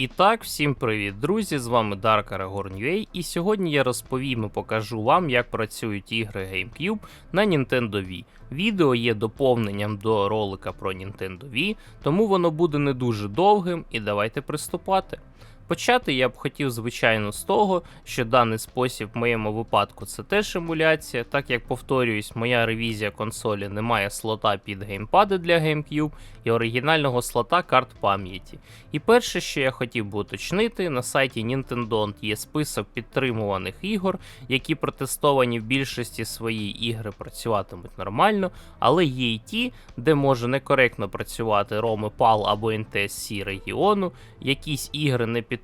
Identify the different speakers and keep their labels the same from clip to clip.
Speaker 1: І так, всім привіт, друзі! З вами Dark Aragorn UA, і сьогодні я розповім і покажу вам, як працюють ігри GameCube на Nintendo Wii. Відео є доповненням до ролика про Nintendo Wii, тому воно буде не дуже довгим, і давайте приступати. Почати я б хотів, звичайно, з того, що даний спосіб в моєму випадку це теж емуляція, так як повторююсь, моя ревізія консолі не має слота під геймпади для GameCube і оригінального слота карт пам'яті. І перше, що я хотів би уточнити, на сайті Nintendo є список підтримуваних ігор, які протестовані в більшості свої ігри працюватимуть нормально, але є й ті, де може некоректно працювати роми PAL або NTSC регіону, якісь ігри не підтримують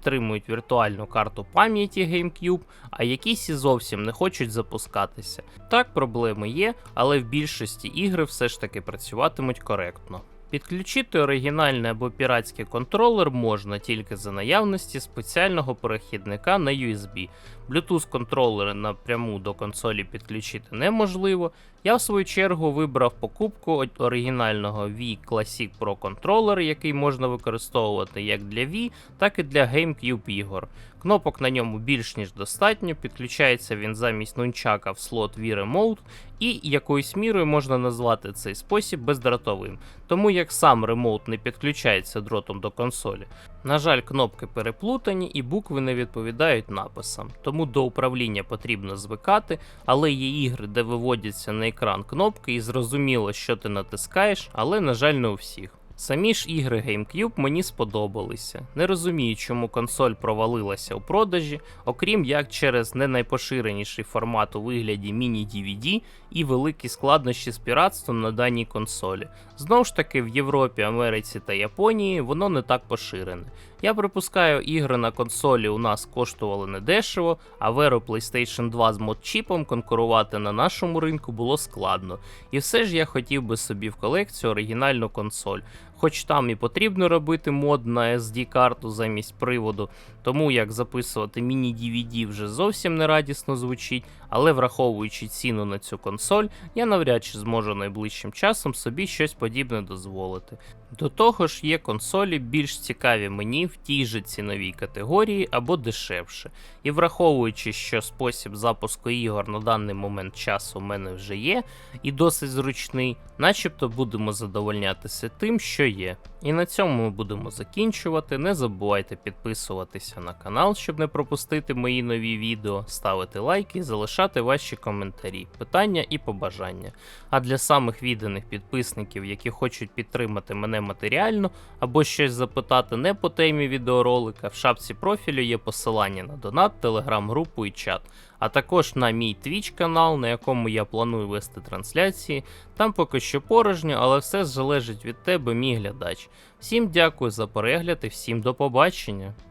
Speaker 1: віртуальну карту пам'яті GameCube, а якісь і зовсім не хочуть запускатися. Так, проблеми є, але в більшості ігри все ж таки працюватимуть коректно. Підключити оригінальний або піратський контролер можна тільки за наявності спеціального перехідника на USB. Bluetooth контролери напряму до консолі підключити неможливо. Я в свою чергу вибрав покупку оригінального Wii Classic Pro контролер, який можна використовувати як для Wii, так і для GameCube ігор. Кнопок на ньому більш ніж достатньо, підключається він замість нунчака в слот Wii Remote, і якоюсь мірою можна назвати цей спосіб бездротовим, тому як сам ремоут не підключається дротом до консолі. На жаль, кнопки переплутані і букви не відповідають написам, тому до управління потрібно звикати, але є ігри, де виводяться на екран кнопки і зрозуміло, що ти натискаєш, але на жаль, не у всіх. Самі ж ігри GameCube мені сподобалися. Не розумію, чому консоль провалилася у продажі, окрім як через не найпоширеніший формат у вигляді міні-DVD і великі складнощі з піратством на даній консолі. Знову ж таки, в Європі, Америці та Японії воно не так поширене. Я припускаю, ігри на консолі у нас коштували недешево, а веру PlayStation 2 з модчіпом конкурувати на нашому ринку було складно. І все ж я хотів би собі в колекцію оригінальну консоль. Хоч там і потрібно робити мод на SD-карту замість приводу, тому як записувати міні-DVD вже зовсім не радісно звучить, але враховуючи ціну на цю консоль, я навряд чи зможу найближчим часом собі щось подібне дозволити. До того ж, є консолі більш цікаві мені в тій же ціновій категорії або дешевше. І враховуючи, що спосіб запуску ігор на даний момент часу у мене вже є, і досить зручний, начебто будемо задовольнятися тим, що є. І на цьому ми будемо закінчувати. Не забувайте підписуватися на канал, щоб не пропустити мої нові відео, ставити лайки, залишати ваші коментарі, питання і побажання. А для самих відданих підписників, які хочуть підтримати мене матеріально або щось запитати не по темі відеоролика, в шапці профілю є посилання на донат, телеграм-групу і чат. А також на мій Twitch канал, на якому я планую вести трансляції. Там поки що порожньо, але все залежить від тебе, мій глядач. Всім дякую за перегляд і всім до побачення.